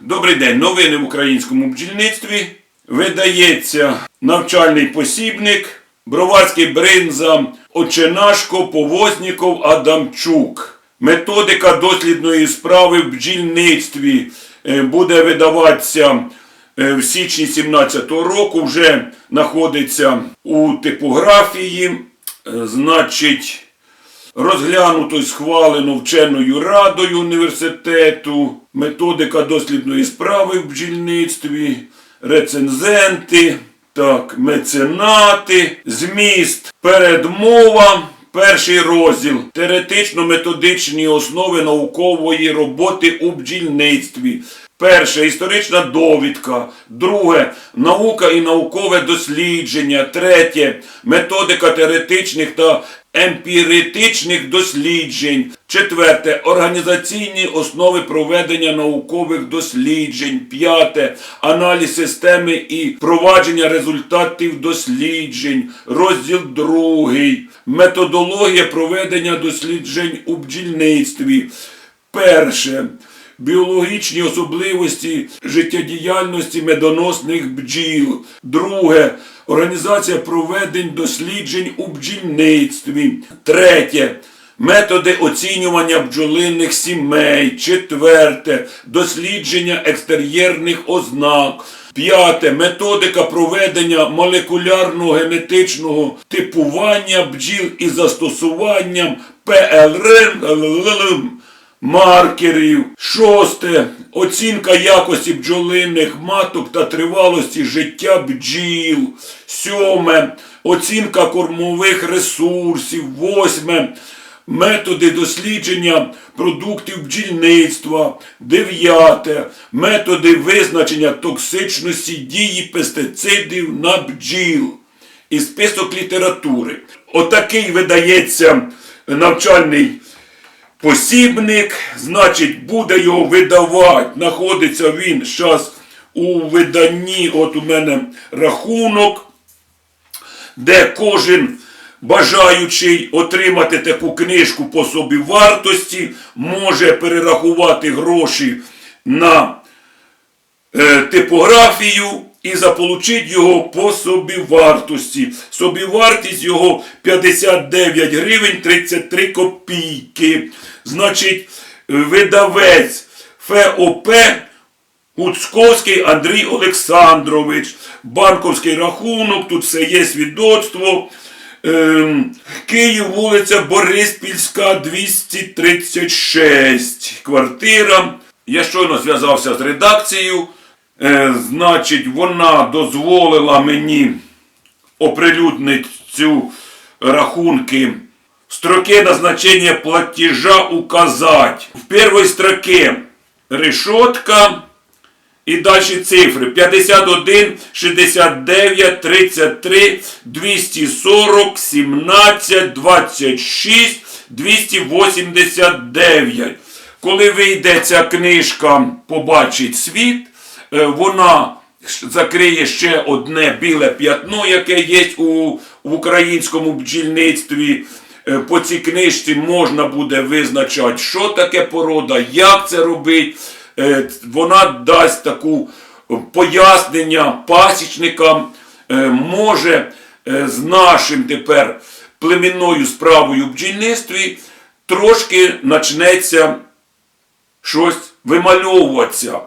Добрий день. Новини в українському бджільництві. Видається навчальний посібник Броварський бринза Оченашко Повозніков Адамчук. Методика дослідної справи в бджільництві е, буде видаватися е, в січні 17 року. Вже знаходиться у типографії. Е, Значить, Розглянуто і схвалено вченою радою університету, методика дослідної справи в бджільництві, рецензенти, так, меценати, зміст, передмова, перший розділ, теоретично-методичні основи наукової роботи у бджільництві. Перше історична довідка. Друге наука і наукове дослідження. Третє методика теоретичних та емпіритичних досліджень. Четверте організаційні основи проведення наукових досліджень. П'яте аналіз системи і провадження результатів досліджень. Розділ другий. Методологія проведення досліджень у бджільництві. Перше. Біологічні особливості життєдіяльності медоносних бджіл. Друге. Організація проведень досліджень у бджільництві. Третє. Методи оцінювання бджолиних сімей. Четверте. Дослідження екстер'єрних ознак. П'яте. Методика проведення молекулярно-генетичного типування бджіл із застосуванням ПЛР маркерів. Шосте. Оцінка якості бджолиних маток та тривалості життя бджіл. Сьоме. Оцінка кормових ресурсів. Восьме. Методи дослідження продуктів бджільництва. Дев'яте. Методи визначення токсичності дії пестицидів на бджіл. І список літератури. Отакий видається навчальний посібник, значить, буде його видавати. Знаходиться він зараз у виданні, от у мене рахунок, де кожен бажаючий отримати таку книжку по собі вартості, може перерахувати гроші на е, типографію і заполучити його по собівартості. Собівартість його 59 гривень 33 копійки. Значить, видавець ФОП Гуцковський Андрій Олександрович. Банковський рахунок, тут все є свідоцтво. Ем, Київ, вулиця Бориспільська, 236. Квартира. Я щойно зв'язався з редакцією. Е, значить, вона дозволила мені оприлюднити цю рахунки. Строки назначения платежа указать. В первой строке решетка і далі цифри 51, 69, 33, 240, 17, 26, 289. Коли вийде ця книжка, побачить світ, вона закриє ще одне біле п'ятно, яке є у, в українському бджільництві. Е, По цій книжці можна буде визначати, що таке порода, як це робити. Е, Вона дасть таку е, пояснення пасічникам, е, може е, з нашим тепер племінною справою в бджільництві трошки почнеться щось вимальовуватися.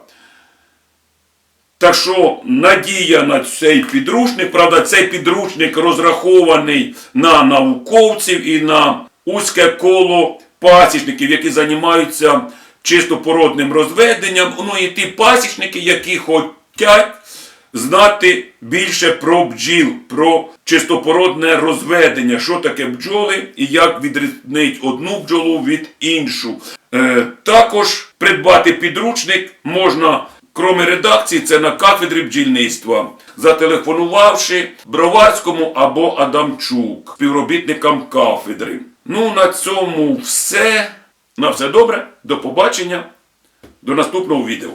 Так що надія на цей підручник, правда, цей підручник розрахований на науковців і на узьке коло пасічників, які займаються чистопородним розведенням. Ну і ті пасічники, які хочуть знати більше про бджіл, про чистопородне розведення, що таке бджоли і як відрізнити одну бджолу від іншу. Е, також придбати підручник можна. Кроме редакції, це на кафедрі бджільництва, зателефонувавши Броварському або Адамчук, співробітникам кафедри. Ну, на цьому все. На все добре. До побачення. До наступного відео.